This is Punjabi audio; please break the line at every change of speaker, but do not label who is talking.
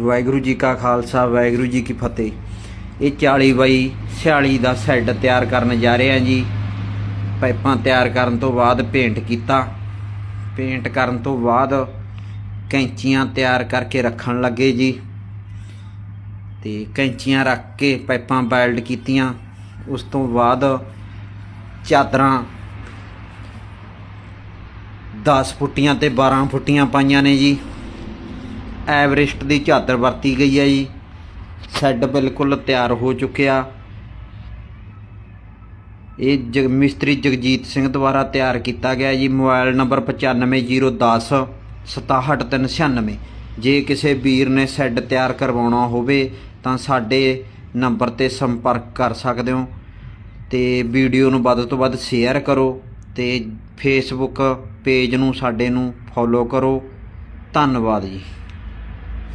ਵਾਹਿਗੁਰੂ ਜੀ ਕਾ ਖਾਲਸਾ, ਵਾਹਿਗੁਰੂ ਜੀ ਕੀ ਫਤਿਹ। ਇਹ 40 ਬਾਈ 46 ਦਾ ਸੈੱਡ ਤਿਆਰ ਕਰਨ ਜਾ ਰਹੇ ਹਾਂ ਜੀ। ਪਾਈਪਾਂ ਤਿਆਰ ਕਰਨ ਤੋਂ ਬਾਅਦ ਪੇਂਟ ਕੀਤਾ। ਪੇਂਟ ਕਰਨ ਤੋਂ ਬਾਅਦ ਕੈਂਚੀਆਂ ਤਿਆਰ ਕਰਕੇ ਰੱਖਣ ਲੱਗੇ ਜੀ। ਤੇ ਕੈਂਚੀਆਂ ਰੱਖ ਕੇ ਪਾਈਪਾਂ ਵੈਲਡ ਕੀਤੀਆਂ। ਉਸ ਤੋਂ ਬਾਅਦ ਚਾਦਰਾਂ 10 ਫੁੱਟੀਆਂ ਤੇ 12 ਫੁੱਟੀਆਂ ਪਾਈਆਂ ਨੇ ਜੀ। ਐਵਰੇਸਟ ਦੀ ਚਾਦਰ ਵਰਤੀ ਗਈ ਹੈ ਜੀ। ਸੈੱਡ ਬਿਲਕੁਲ ਤਿਆਰ ਹੋ ਚੁੱਕਿਆ। ਇਹ ਜਗ, ਮਿਸਤਰੀ ਜਗਜੀਤ ਸਿੰਘ ਦੁਆਰਾ ਤਿਆਰ ਕੀਤਾ ਗਿਆ ਜੀ। ਮੋਬਾਈਲ ਨੰਬਰ 95010 67396 ਜੇ ਕਿਸੇ ਵੀਰ ਨੇ ਸੈੱਡ ਤਿਆਰ ਕਰਵਾਉਣਾ ਹੋਵੇ, ਤਾਂ ਸਾਡੇ ਨੰਬਰ ਤੇ ਸੰਪਰਕ ਕਰ ਸਕਦੇ ਹੋ। ਤੇ ਵੀਡੀਓ ਨੂੰ ਵੱਧ ਤੋਂ ਵੱਧ ਸ਼ੇਅਰ ਕਰੋ ਤੇ ਫੇਸਬੁੱਕ ਪੇਜ ਨੂੰ ਸਾਡੇ ਨੂੰ ਫੋਲੋ ਕਰੋ। ਧੰਨਵਾਦ ਜੀ।